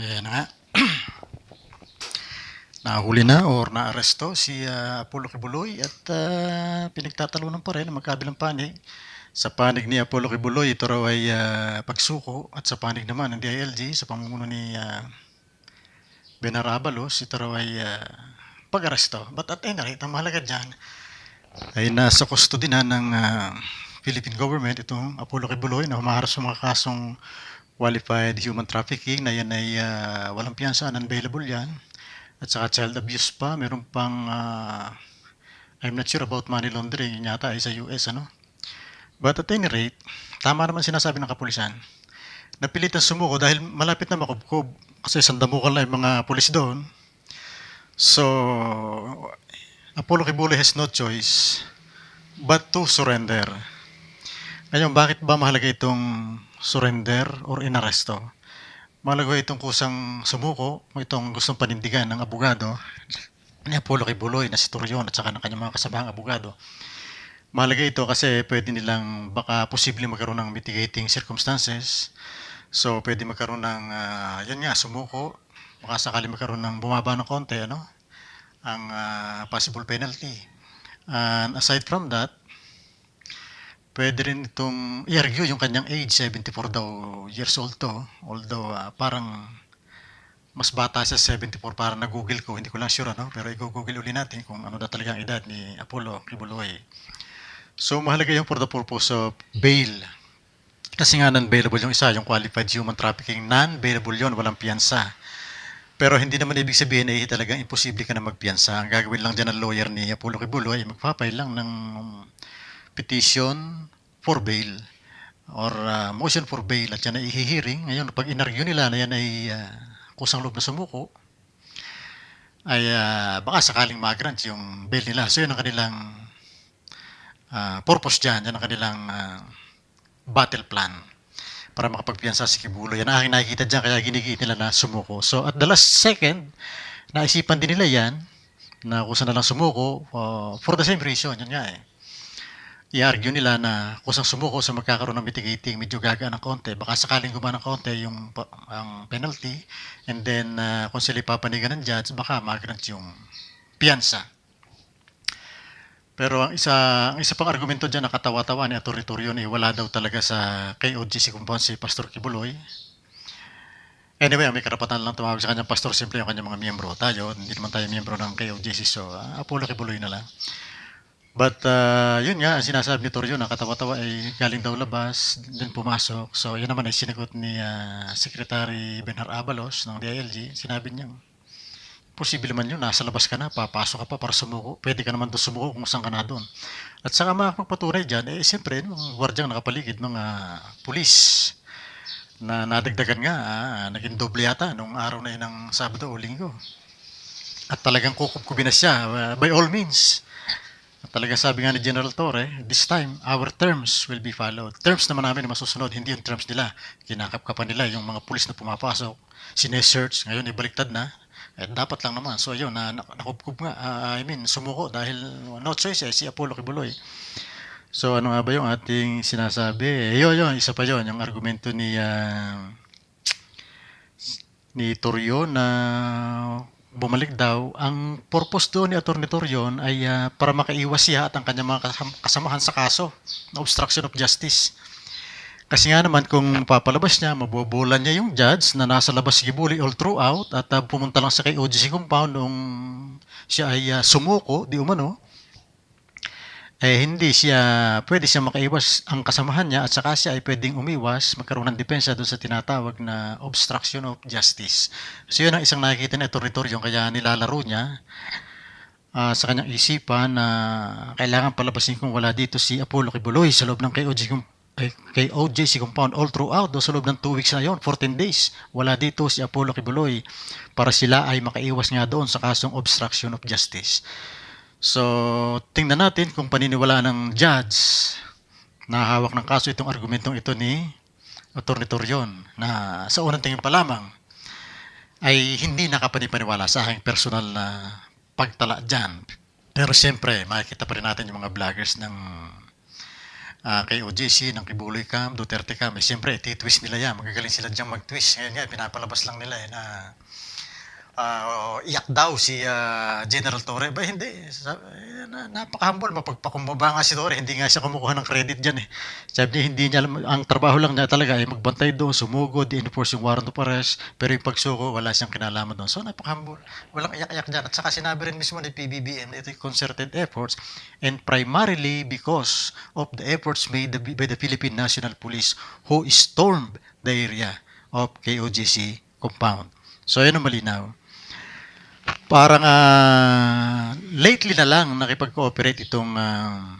Ayan nga. Nahuli na or naaresto si ah, Apollo Kibuloy at ah, pinagtatalunan pa rin ang magkabilang panig. Sa panig ni Apollo Kibuloy, ito raw ay ah, pagsuko at sa panig naman ng DILG sa pamumuno ni ah, Benar Abalos, ito raw ay ah, pag-aresto. But at any rate, ang mahalaga dyan ay nasa custody na ng ah, Philippine government itong Apollo Kibuloy na humaharap sa mga kasong qualified human trafficking na yan ay ah, walang piyansa, unavailable yan. At saka child abuse pa, meron pang ah, I'm not sure about money laundering, yun yata ay sa US ano. But at any rate, tama naman sinasabi ng kapulisan. Napilitan sumuko dahil malapit na makubkob kasi sandamukan lang yung mga pulis doon. So, Apollo Kibuloy has no choice but to surrender. Ngayon, bakit ba mahalaga itong surrender or inaresto? Mahalaga itong kusang sumuko, itong gustong panindigan ng abogado ni Apollo Kibuloy na si Turion at saka ng kanyang mga kasamahang abogado. Mahalaga ito kasi pwede nilang baka posible magkaroon ng mitigating circumstances. So, pwede magkaroon ng, ah, yan nga, sumuko. Baka sakali magkaroon ng bumaba ng konti, ano? Ang ah, possible penalty. And aside from that, pwede rin itong i-argue yung kanyang age, 74 daw years old to. Although ah, parang mas bata siya 74 para na-google ko, hindi ko lang sure ano, pero i-google uli natin kung ano na talaga ang edad ni Apollo Kibuloy. So mahalaga yung for the purpose of bail. Kasi nga non-bailable yung isa, yung qualified human trafficking, non-bailable yun, walang piyansa. Pero hindi naman ibig sabihin na eh, talagang imposible ka na magpiyansa. Ang gagawin lang dyan ng lawyer ni Apollo Kibuloy, magpapay lang ng petition for bail or uh, motion for bail at yan ay ihihiring. Ngayon, pag inargue nila na yan ay uh, kusang loob na sumuko, ay uh, baka sakaling mag-grant yung bail nila. So yun ang kanilang uh, purpose dyan, yan ang kanilang uh, battle plan para makapagpiyansa si Kibulo. Yan ang nakikita dyan, kaya ginigit nila na sumuko. So at the last second, naisipan din nila yan, na kusa na lang sumuko, uh, for the same reason, yun nga eh i-argue nila na kusang sumuko sa magkakaroon ng mitigating medyo gagaan ng konti, baka sakaling gumana ng konti yung ang penalty, and then uh, kung sila ipapanigan ng judge, baka mag-grant yung piyansa. Pero ang isa, ang isa pang argumento dyan na katawa-tawa ni Atty. Torion eh, wala daw talaga sa KOGC compound si Pastor Kibuloy. Anyway, may karapatan lang tumawag sa kanyang pastor, simple yung kanyang mga miyembro. Tayo, hindi naman tayo miyembro ng KOGC, so uh, Apollo Kibuloy na lang. But uh, yun nga, sinasabi ni Torrio na katawa-tawa ay galing daw labas, din pumasok. So yun naman ay sinagot ni uh, Secretary Benar Abalos ng DILG. Sinabi niya, posible man yun, nasa labas ka na, papasok ka pa para sumuko. Pwede ka naman doon sumuko kung saan ka na doon. At saka makapagpatunay dyan, eh siyempre, yung gwardyang nakapaligid, mga pulis na nadagdagan nga, ah, naging doble yata nung araw na yun ng Sabado o Linggo. At talagang kukupkubin na siya, uh, by all means. Talaga sabi nga ni General Torre, this time, our terms will be followed. Terms naman namin na masusunod, hindi yung terms nila. Kinakapkapan nila yung mga pulis na pumapasok, sinesearch, ngayon ibaliktad na. Eh, dapat lang naman. So yun, na, nakupkup nga, ah, I mean, sumuko dahil no choice eh, si Apollo Kibuloy. So ano nga ba yung ating sinasabi? Eh, yun, yun, isa pa yun, yung argumento ni ah, ni Torrio na bumalik daw, ang purpose doon ni Atty. Torion ay ah, para makaiwas siya at ang kanyang mga kasam- kasamahan sa kaso na obstruction of justice. Kasi nga naman kung papalabas niya, mabobolan niya yung judge na nasa labas si Gibuli all throughout at ah, pumunta lang sa kay OGC compound nung siya ay ah, sumuko, di umano, eh hindi siya, pwede siya makaiwas ang kasamahan niya at saka siya ay pwedeng umiwas, magkaroon ng depensa doon sa tinatawag na obstruction of justice. So yun ang isang nakikita na teritoryo kaya nilalaro niya ah, sa kanyang isipan na kailangan palabasin kung wala dito si Apollo Kibuloy sa loob ng KOJ, eh, KOJC compound all throughout doon sa loob ng 2 weeks na yon 14 days. Wala dito si Apollo Kibuloy para sila ay makaiwas nga doon sa kasong obstruction of justice. So, tingnan natin kung paniniwala ng judge na hawak ng kaso itong argumentong ito ni Atty. Torion na sa unang tingin pa lamang ay hindi nakapanipaniwala sa aking personal na pagtala dyan. Pero siyempre, makikita pa rin natin yung mga vloggers ng ah, kay OJC, ng Kibuloy Cam, Duterte Cam. Eh, siyempre, iti-twist nila yan. Magagaling sila diyang mag-twist. Ngayon nga, pinapalabas lang nila eh, na ah, iyak daw si ah, General Torre. Ba, hindi. Sa, eh, na, napaka-humble. Mapagpakumbaba nga si Torre. Hindi nga siya kumukuha ng credit dyan eh. Sabi niya, hindi niya. Ang trabaho lang niya talaga ay magbantay doon, sumugod, enforce yung warrant of arrest. Pero yung pagsuko, wala siyang kinalaman doon. So, napaka-humble. Walang iyak-iyak dyan. At saka sinabi rin mismo ni PBBM, ito concerted efforts and primarily because of the efforts made by the Philippine National Police who stormed the area of KOGC compound. So, yun ang malinaw. Parang ah, lately na lang nakipag-cooperate itong ah,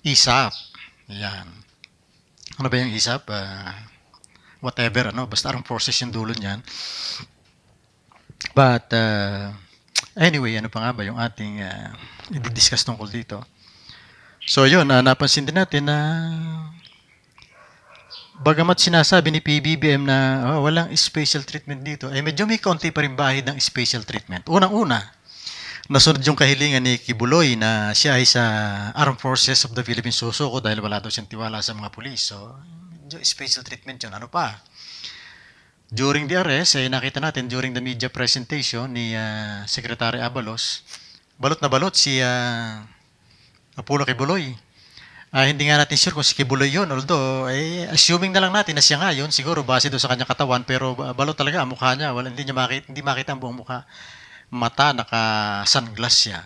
ISAP. Yan. Ano ba yung ISAP? Ah, whatever, ano? Basta armed forces yung dulo niyan. But, ah, anyway, ano pa nga ba yung ating uh, i-discuss tungkol dito? So, yun, ah, napansin din natin na bagamat sinasabi ni PBBM na oh, walang special treatment dito, eh medyo may kaunti pa rin bahid ng special treatment. Unang-una, nasunod yung kahilingan ni Kibuloy na siya ay sa Armed Forces of the Philippines susuko dahil wala daw siyang tiwala sa mga pulis. So, medyo special treatment yun. Ano pa? During the arrest, eh, nakita natin during the media presentation ni ah, Secretary Abalos, balot na balot si ah, Apollo Kibuloy. Ah, hindi nga natin sure kung si Kibuloy yun. Although, eh, assuming na lang natin na siya nga yun, siguro base doon sa kanyang katawan, pero ba- balot talaga ang mukha niya. Wala, hindi, niya makita, hindi makita ang buong mukha. Mata, naka-sunglass siya.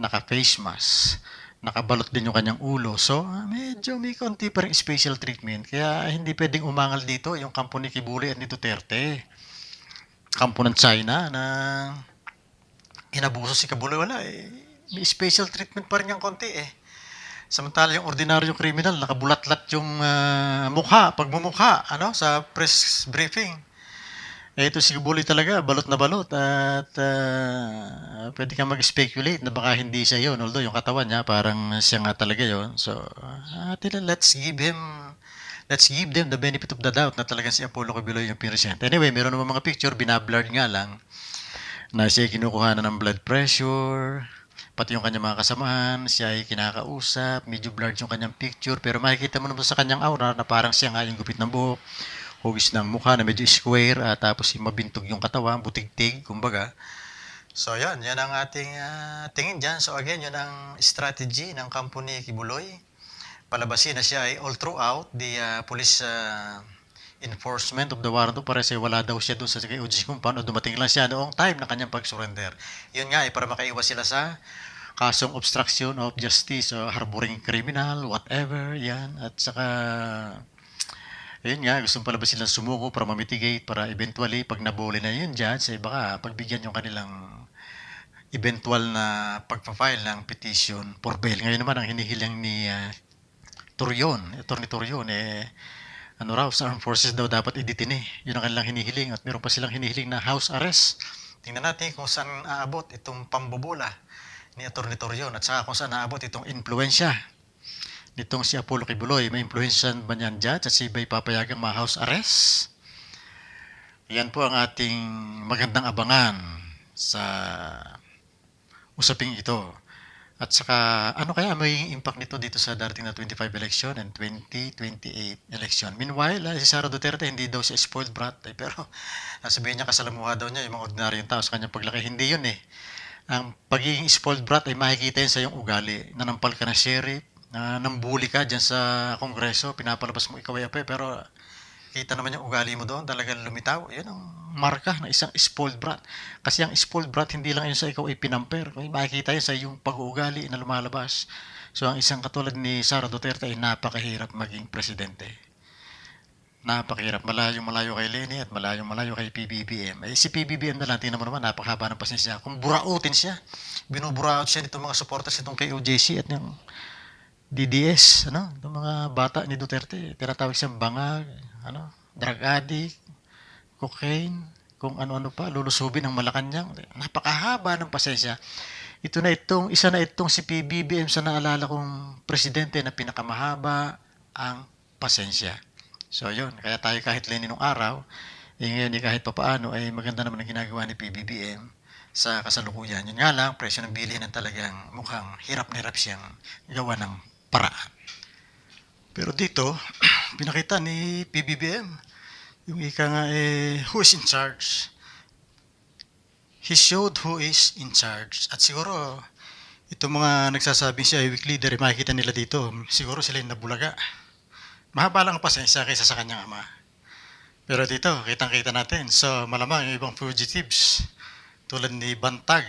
Naka-face mask. Nakabalot din yung kanyang ulo. So, ah, medyo may konti pa rin special treatment. Kaya hindi pwedeng umangal dito yung kampo ni Kibuloy at ni Duterte. Kampo ng China na inabuso si Kibuloy. Wala eh. May special treatment pa rin yung konti eh. Samantala yung ordinaryong criminal, nakabulatlat yung ah, mukha, pagmumukha, ano, sa press briefing. Eh, ito si Kibuloy talaga, balot na balot. At ah, pwede kang mag-speculate na baka hindi siya yun. Although yung katawan niya, parang siya nga talaga yun. So, uh, let's give him let's give them the benefit of the doubt na talagang si Apollo Kibuloy yung pinresent. Anyway, meron naman mga picture, binablurred nga lang na siya kinukuha na ng blood pressure, pati yung kanyang mga kasamahan, siya ay kinakausap, medyo blurred yung kanyang picture, pero makikita mo naman sa kanyang aura na parang siya nga yung gupit ng buhok, hugis ng mukha na medyo square, at tapos yung mabintog yung katawan, butig-tig, kumbaga. So yan, yan ang ating ah, tingin dyan. So again, yun ang strategy ng kampo ni Kibuloy. Palabasin na siya ay all throughout the ah, police ah, enforcement of the warrant of arrest ay wala daw siya doon sa kay OG compound o dumating lang siya noong time na kanyang pag-surrender. Yun nga eh, para makaiwas sila sa kasong obstruction of justice o harboring criminal, whatever, yan. At saka, yun nga, gustong palabas silang sumuko para mamitigate, para eventually, pag nabuli na yun dyan, say baka pagbigyan yung kanilang eventual na pagpa-file ng petition for bail. Ngayon naman, ang hinihiling ni ah, Turion, Attorney Turion, eh, ano raw, sa armed forces daw dapat iditin eh. Yun ang kanilang hinihiling at meron pa silang hinihiling na house arrest. Tingnan natin kung saan aabot itong pambobola ni Atty. Torion at saka kung saan aabot itong influensya nitong si Apollo Kibuloy. May influensya ba niyan dyan at si Iba'y papayagang ma house arrest? Yan po ang ating magandang abangan sa usaping ito. At saka, ano kaya may impact nito dito sa darating na 25 election and 2028 election? Meanwhile, ah, si Sara Duterte, hindi daw siya spoiled brat. Eh, pero nasabihin niya kasalamuha daw niya yung mga ordinaryong tao sa kanyang paglaki. Hindi yun eh. Ang pagiging spoiled brat ay makikita yun sa iyong ugali. Nanampal ka na sheriff, na nambuli ka dyan sa kongreso, pinapalabas mo ikaw ay ape, pero kita naman yung ugali mo doon, talagang lumitaw. Yan ang marka ng isang spoiled brat. Kasi ang spoiled brat, hindi lang yun sa ikaw ay pinamper. Kaya makikita yun sa iyong pag-uugali na lumalabas. So ang isang katulad ni Sara Duterte ay napakahirap maging presidente. Napakahirap. Malayong malayo kay Lenny at malayong malayo kay PBBM. Eh, si PBBM na lang, tingnan mo naman, napakahaba ng pasensya. Kung burautin siya, binuburaot siya nitong mga supporters nitong kay OJC at yung DDS, ano, yung mga bata ni Duterte, tinatawag siyang bangag, ano, drug addict, cocaine, kung ano-ano pa, lulusubin ng Malacanang. Napakahaba ng pasensya. Ito na itong, isa na itong si PBBM sa naalala kong presidente na pinakamahaba ang pasensya. So yun, kaya tayo kahit Lenin nung araw, eh ngayon eh, kahit papaano ay maganda naman ang ginagawa ni PBBM sa kasalukuyan. Yun nga lang, presyo ng bilihin ang talagang mukhang hirap na hirap siyang gawa ng paraan. Pero dito, pinakita ni PBBM, yung ika nga eh, who is in charge. He showed who is in charge. At siguro, itong mga nagsasabing siya ay weak leader, eh, makikita nila dito, siguro sila yung nabulaga. Mahaba lang ang pasensya kaysa sa kanyang ama. Pero dito, kitang-kita natin. So, malamang yung ibang fugitives, tulad ni Bantag,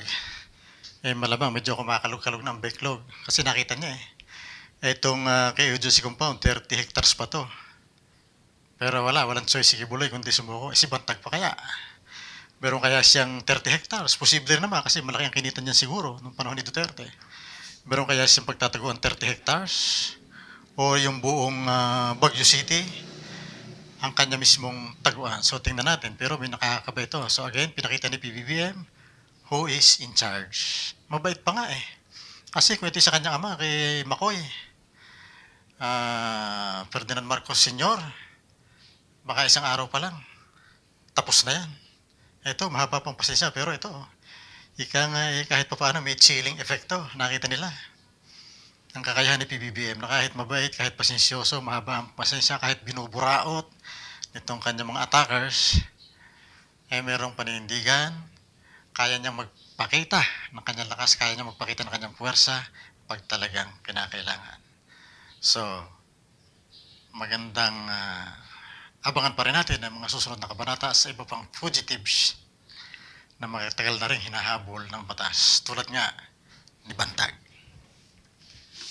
eh malamang medyo kumakalog-kalog ng backlog. Kasi nakita niya eh. Itong uh, kay Ujusi Compound, 30 hectares pa to. Pero wala, walang choice si Kibuloy kundi sumuko. Eh, si Bantag pa kaya? Meron kaya siyang 30 hectares? Posible naman kasi malaki ang kinita niya siguro nung panahon ni Duterte. Meron kaya siyang pagtataguan 30 hectares? O yung buong ah, Baguio City? ang kanya mismong taguan. So, tingnan natin. Pero may nakakaba ito. So, again, pinakita ni PBBM who is in charge. Mabait pa nga eh. Kasi kwento sa kanyang ama kay Makoy. Ah, Ferdinand Marcos Sr. Baka isang araw pa lang. Tapos na yan. Ito, mahaba pang pasensya. Pero ito, ika nga eh, kahit pa paano may chilling effecto. Nakita nila. Ang kakayahan ni PBBM na kahit mabait, kahit pasensyoso, mahaba ang pasensya, kahit binuburaot nitong kanyang mga attackers, eh merong panindigan, kaya niyang magpakita ng kanyang lakas, kaya niyang magpakita ng kanyang puwersa pag talagang kinakailangan. So, magandang ah, abangan pa rin natin ang mga susunod na kabanata sa iba pang fugitives na magtagal na rin hinahabol ng batas tulad nga ni Bantag.